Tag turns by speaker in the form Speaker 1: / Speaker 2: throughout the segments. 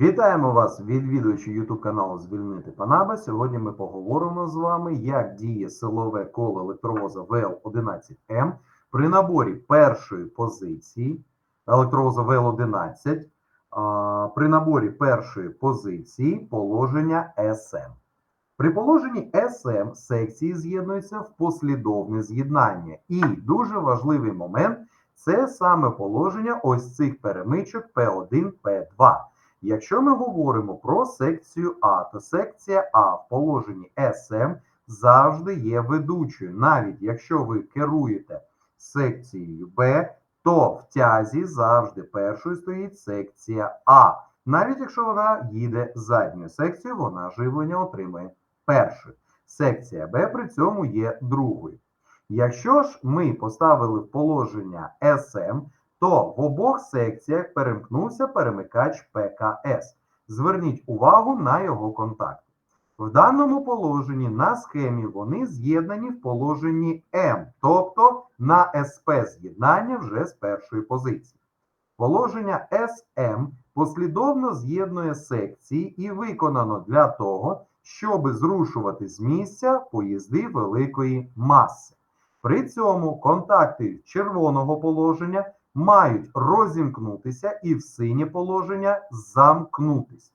Speaker 1: Вітаємо вас, відвідувачі YouTube каналу Звільнити Панаба. Сьогодні ми поговоримо з вами, як діє силове коло електровоза ВЛ-11М при наборі першої позиції електровоза ВЛ-11 при наборі першої позиції положення СМ. При положенні СМ секції з'єднуються в послідовне з'єднання. І дуже важливий момент це саме положення ось цих перемичок P1, P2. Якщо ми говоримо про секцію А, то секція А в положенні СМ завжди є ведучою. Навіть якщо ви керуєте секцією Б, то в тязі завжди першою стоїть секція А. Навіть якщо вона їде задньою секцією, вона живлення отримує першою. Секція Б при цьому є другою. Якщо ж ми поставили положення СМ, то в обох секціях перемкнувся перемикач ПКС. Зверніть увагу на його контакти. В даному положенні на схемі вони з'єднані в положенні М, тобто на СП з'єднання вже з першої позиції. Положення СМ послідовно з'єднує секції і виконано для того, щоб зрушувати з місця поїзди великої маси. При цьому контакти червоного положення мають розімкнутися і в синє положення замкнутися.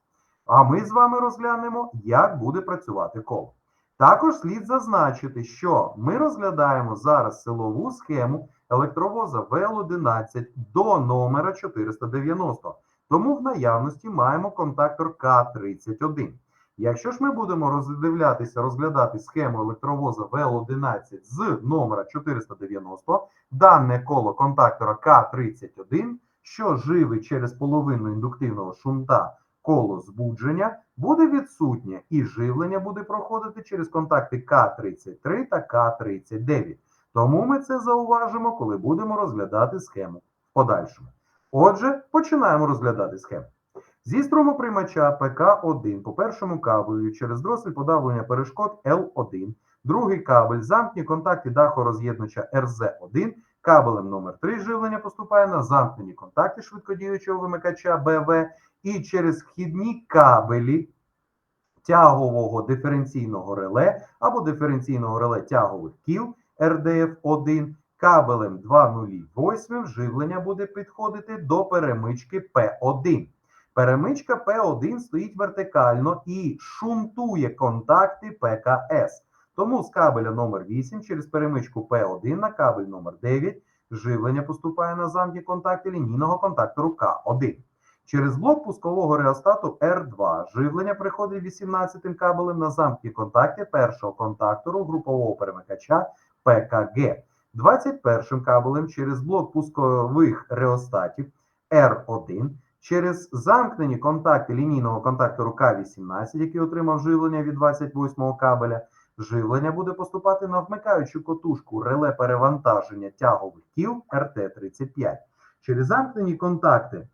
Speaker 1: А ми з вами розглянемо, як буде працювати коло. Також слід зазначити, що ми розглядаємо зараз силову схему електровоза ВЛ-11 до номера 490. Тому в наявності маємо контактор К31. Якщо ж ми будемо роздивлятися, розглядати схему електровоза ВЛ-11 з номера 490, дане коло контактора К31, що живить через половину індуктивного шунта коло збудження, буде відсутнє і живлення буде проходити через контакти К33 та К39. Тому ми це зауважимо, коли будемо розглядати схему в подальшому. Отже, починаємо розглядати схему. Зі струмоприймача ПК1 по першому кабелю через дросель подавлення перешкод Л1, другий кабель, замкні контакти дахороз'єднувача РЗ1, кабелем номер 3 живлення поступає на замкнені контакти швидкодіючого вимикача БВ і через вхідні кабелі тягового диференційного реле або диференційного реле тягових кіл РДФ1 кабелем 208 живлення буде підходити до перемички П1. Перемичка P1 стоїть вертикально і шунтує контакти ПКС. Тому з кабеля номер 8 через перемичку P1 на кабель номер 9 живлення поступає на замкні контакти лінійного контактору К1. Через блок пускового реостату R2 живлення приходить 18 кабелем на замкні контакти першого контактору групового перемикача ПКГ. 21 кабелем через блок пускових реостатів R1 Через замкнені контакти лінійного контактору К18, який отримав живлення від 28-го кабеля, живлення буде поступати на вмикаючу котушку реле перевантаження тягових кіл РТ-35. Через замкнені контакти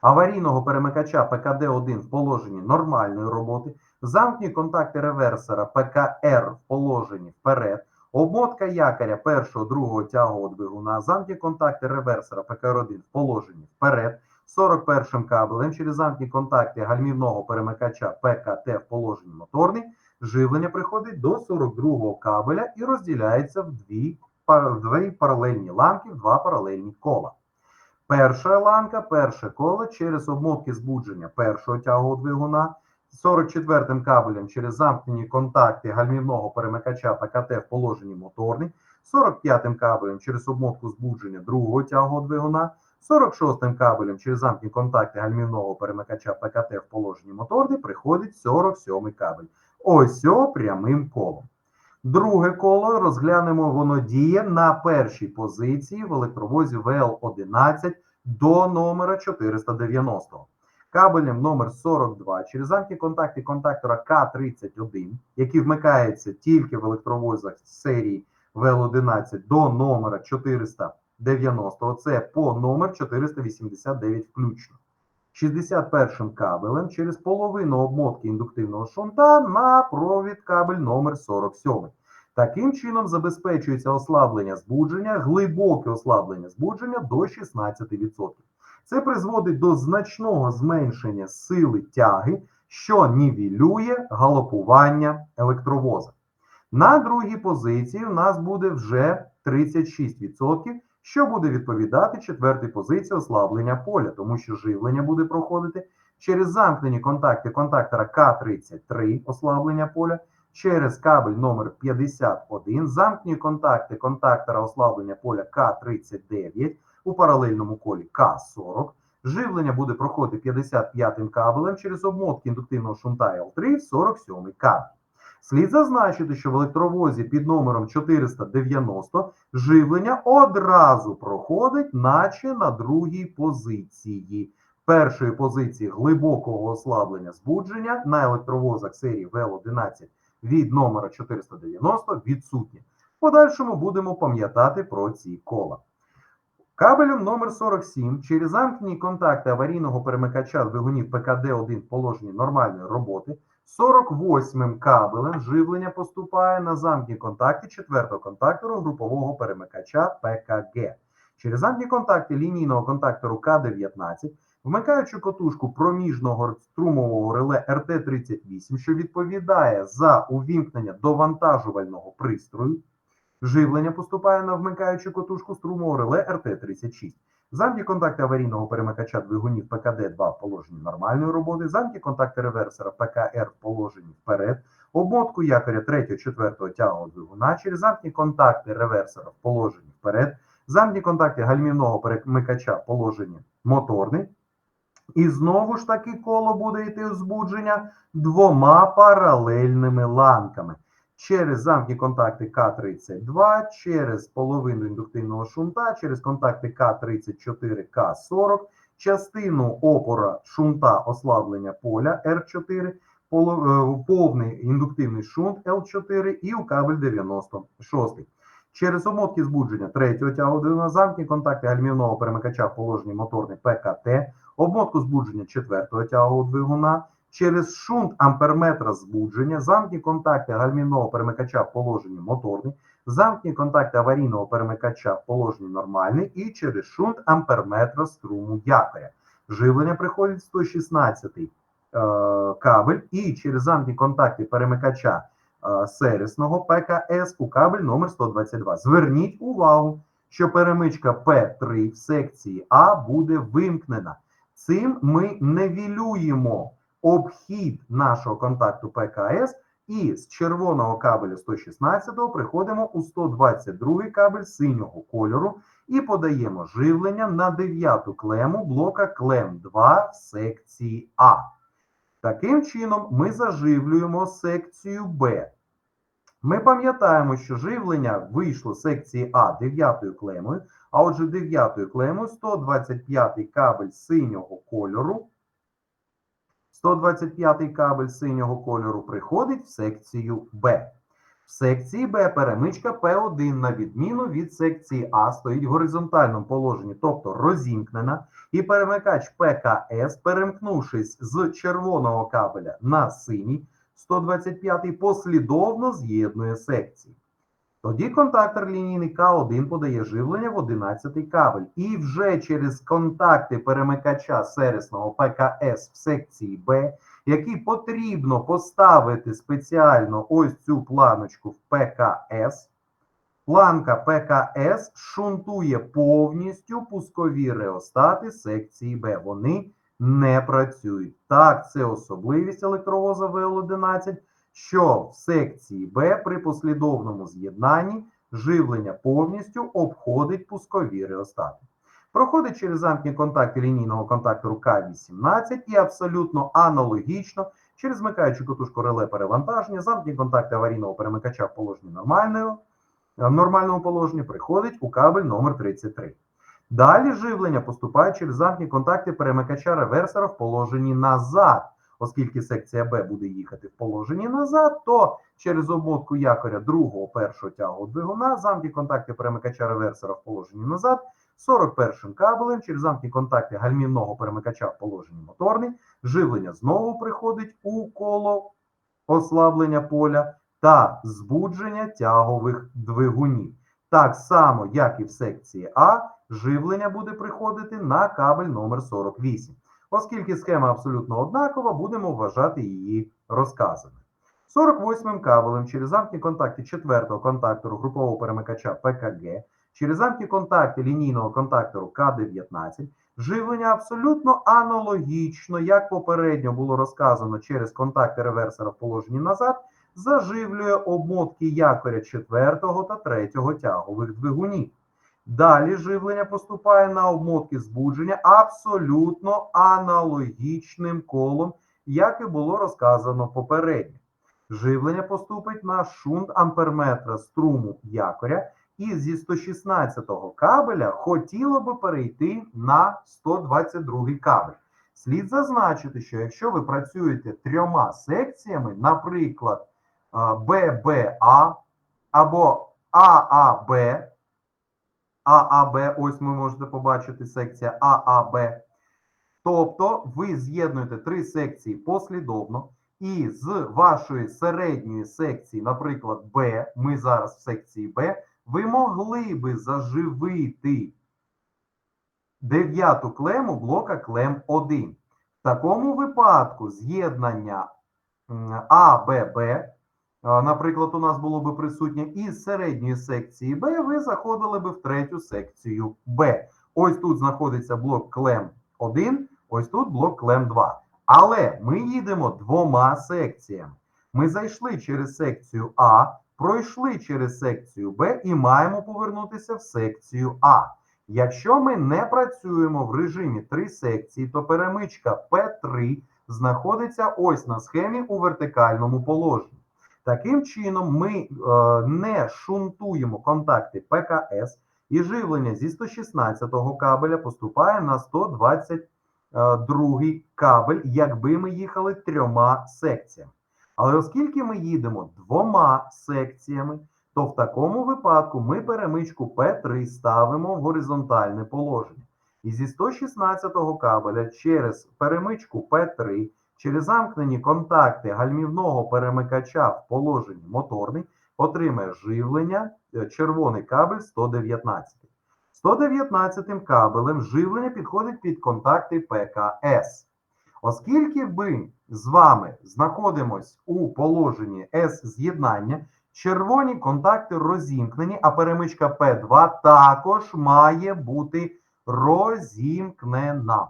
Speaker 1: аварійного перемикача ПКД-1 в положенні нормальної роботи, замкні контакти реверсора ПКР в положенні вперед, обмотка якоря першого другого тягового двигуна, замкні контакти реверсора ПКР-1 в положенні вперед. 41 кабелем через замкні контакти гальмівного перемикача ПКТ в положенні моторний, живлення приходить до 42 кабеля і розділяється в дві, в дві паралельні ланки, в два паралельні кола. Перша ланка, перше коло через обмотки збудження першого тягового двигуна, 44 кабелем через замкнені контакти гальмівного перемикача ПКТ в положенні моторний, 45 кабелем через обмотку збудження другого тягового двигуна, 46-м кабелем через замкні контакти гальмівного перемикача ПКТ в положенні моторний приходить 47-й кабель. Ось о прямим колом. Друге коло розглянемо, воно діє на першій позиції в електровозі ВЛ-11 до номера 490. Кабелем номер 42 через замкні контакти контактора К31, який вмикається тільки в електровозах серії ВЛ-11 до номера 490. 90 це по номер 489 включно. 61 кабелем через половину обмотки індуктивного шунта на провід кабель номер 47. Таким чином забезпечується ослаблення збудження, глибоке ослаблення збудження до 16%. Це призводить до значного зменшення сили тяги, що нівелює галопування електровоза. На другій позиції у нас буде вже 36%, що буде відповідати четвертій позиції ослаблення поля, тому що живлення буде проходити через замкнені контакти контактора К33 ослаблення поля, через кабель номер 51, замкнені контакти контактора ослаблення поля К39 у паралельному колі К40. Живлення буде проходити 55-м кабелем через обмотки індуктивного шунта L3 в 47 кабель. Слід зазначити, що в електровозі під номером 490 живлення одразу проходить, наче на другій позиції. Першої позиції глибокого ослаблення збудження на електровозах серії ВЛ-11 від номера 490 відсутні. В подальшому будемо пам'ятати про ці кола. Кабелем номер 47 через замкнені контакти аварійного перемикача двигунів ПКД-1 в положенні нормальної роботи 48-м кабелем живлення поступає на замкні контакти четвертого контактору групового перемикача ПКГ. Через замкні контакти лінійного контактору К19, вмикаючи котушку проміжного струмового реле РТ-38, що відповідає за увімкнення довантажувального пристрою, живлення поступає на вмикаючу котушку струмового реле РТ-36. Замки контакти аварійного перемикача двигунів ПКД-2 в положенні нормальної роботи, замки контакти реверсора ПКР в положенні вперед, обмотку якоря 3-4 тягового двигуна через замкні контакти реверсора в вперед, замкні контакти гальмівного перемикача в положенні моторний. І знову ж таки коло буде йти збудження двома паралельними ланками через замки контакти К32, через половину індуктивного шунта, через контакти К34, К40, частину опора шунта ослаблення поля R4, е, повний індуктивний шунт L4 і у кабель 96. Через обмотки збудження третього тягу замки контакти гальмівного перемикача в положенні моторний ПКТ, обмотку збудження четвертого тягу двигуна, через шунт амперметра збудження, замкні контакти гальмівного перемикача в положенні моторний, замкні контакти аварійного перемикача в положенні нормальний і через шунт амперметра струму якоря. Живлення приходить 116 е, кабель і через замкні контакти перемикача е, серісного ПКС у кабель номер 122. Зверніть увагу, що перемичка P3 в секції А буде вимкнена. Цим ми невілюємо обхід нашого контакту ПКС і з червоного кабелю 116 приходимо у 122 кабель синього кольору і подаємо живлення на 9 клему блока клем 2 в секції А. Таким чином, ми заживлюємо секцію Б. Ми пам'ятаємо, що живлення вийшло з секції А 9 клемою, а отже 9 клемою 125 кабель синього кольору 125 кабель синього кольору приходить в секцію Б. В секції Б перемичка P1 на відміну від секції А стоїть в горизонтальному положенні, тобто розімкнена, і перемикач ПКС, перемкнувшись з червоного кабеля на синій, 125 послідовно з'єднує секції. Тоді контактор лінійний К1 подає живлення в 11 кабель. І вже через контакти перемикача серісного ПКС в секції Б, який потрібно поставити спеціально ось цю планочку в ПКС, планка ПКС шунтує повністю пускові реостати секції Б. Вони не працюють. Так, це особливість електровоза ВЛ-11 що в секції Б при послідовному з'єднанні живлення повністю обходить пускові реостати. Проходить через замкні контакти лінійного контактору К18 і абсолютно аналогічно через вмикаючу котушку реле перевантаження, замкні контакти аварійного перемикача в положенні нормального, в нормальному положенні приходить у кабель номер 33. Далі живлення поступає через замкні контакти перемикача реверсора в положенні назад. Оскільки секція Б буде їхати в положенні назад, то через обмотку якоря другого першого тягу двигуна, замки контакти перемикача реверсора в положенні назад, 41 кабелем через замки контакти гальмівного перемикача в положенні моторний, живлення знову приходить у коло ослаблення поля та збудження тягових двигунів. Так само, як і в секції А, живлення буде приходити на кабель номер 48. Оскільки схема абсолютно однакова, будемо вважати її розказаною. 48 кабелем через замкні контакти четвертого контактору групового перемикача ПКГ, через замкні контакти лінійного контактору К19, живлення абсолютно аналогічно, як попередньо було розказано через контакти реверсора в положенні назад, заживлює обмотки якоря четвертого та третього тягових двигунів. Далі живлення поступає на обмотки збудження абсолютно аналогічним колом, як і було розказано попередньо. Живлення поступить на шунт амперметра струму якоря, і зі 116-го кабеля хотіло би перейти на 122-й кабель. Слід зазначити, що якщо ви працюєте трьома секціями, наприклад, ББА або ААБ, ААБ, ось ми можете побачити секція ААБ. Тобто ви з'єднуєте три секції послідовно, і з вашої середньої секції, наприклад, Б, ми зараз в секції Б, ви могли би заживити дев'яту клему блока клем 1. В такому випадку з'єднання АББ, а, наприклад, у нас було би присутнє із середньої секції Б, ви заходили би в третю секцію Б. Ось тут знаходиться блок клем 1, ось тут блок клем 2. Але ми їдемо двома секціями. Ми зайшли через секцію А, пройшли через секцію Б і маємо повернутися в секцію А. Якщо ми не працюємо в режимі три секції, то перемичка P3 знаходиться ось на схемі у вертикальному положенні. Таким чином, ми е, не шунтуємо контакти ПКС, і живлення зі 116 го кабеля поступає на 122 кабель, якби ми їхали трьома секціями. Але оскільки ми їдемо двома секціями, то в такому випадку ми перемичку P3 ставимо в горизонтальне положення. І зі 116 го кабеля через перемичку P3, через замкнені контакти гальмівного перемикача в положенні моторний, отримає живлення е, червоний кабель 119. 119 кабелем живлення підходить під контакти ПКС. Оскільки ми з вами знаходимось у положенні С-з'єднання, червоні контакти розімкнені, а перемичка P2 також має бути розімкнена.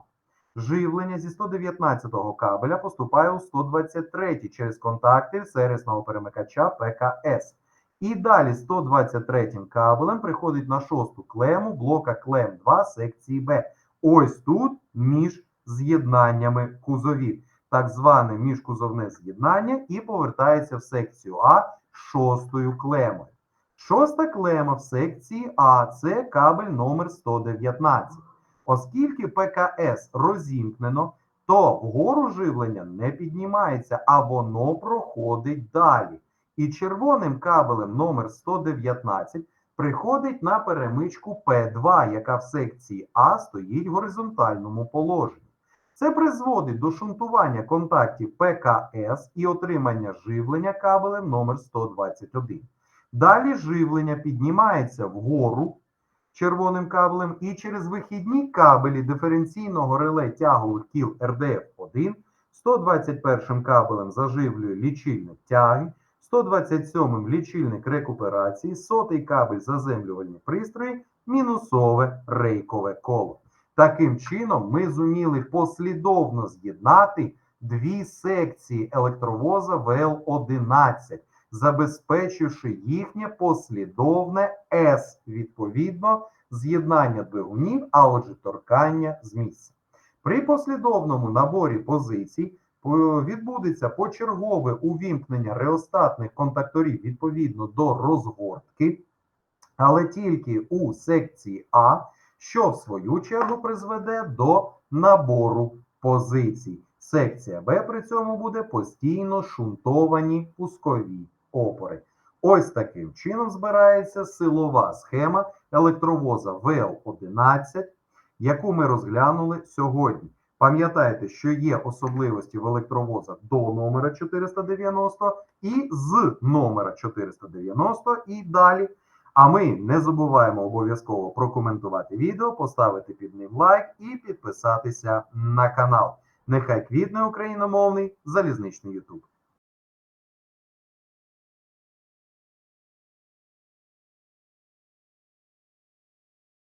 Speaker 1: Живлення зі 119-го кабеля поступає у 123-й через контакти сервісного перемикача ПКС. І далі 123-м кабелем приходить на шосту клему блока клем 2 секції Б. Ось тут між з'єднаннями кузовів. Так зване міжкузовне з'єднання і повертається в секцію А шостою клемою. Шоста клема в секції А це кабель номер 119. Оскільки ПКС розімкнено, то вгору живлення не піднімається, а воно проходить далі. І червоним кабелем номер 119 приходить на перемичку П2, яка в секції А стоїть в горизонтальному положенні. Це призводить до шунтування контактів ПКС і отримання живлення кабелем номер 121. Далі живлення піднімається вгору червоним кабелем і через вихідні кабелі диференційного реле тягових кіл РДФ-1 121 кабелем заживлює лічильник тяги, 127 лічильник рекуперації, сотий кабель заземлювальні пристрої, мінусове рейкове коло. Таким чином, ми зуміли послідовно з'єднати дві секції електровоза ВЛ-11, забезпечивши їхнє послідовне С, відповідно, з'єднання двигунів, а отже, торкання з місця. При послідовному наборі позицій відбудеться почергове увімкнення реостатних контакторів відповідно до розгортки, але тільки у секції А, що в свою чергу призведе до набору позицій. Секція Б при цьому буде постійно шунтовані пускові опори. Ось таким чином збирається силова схема електровоза ВЛ-11, яку ми розглянули сьогодні. Пам'ятайте, що є особливості в електровозах до номера 490 і з номера 490 і далі. А ми не забуваємо обов'язково прокоментувати відео, поставити під ним лайк і підписатися на канал. Нехай квітне україномовний залізничний Ютуб.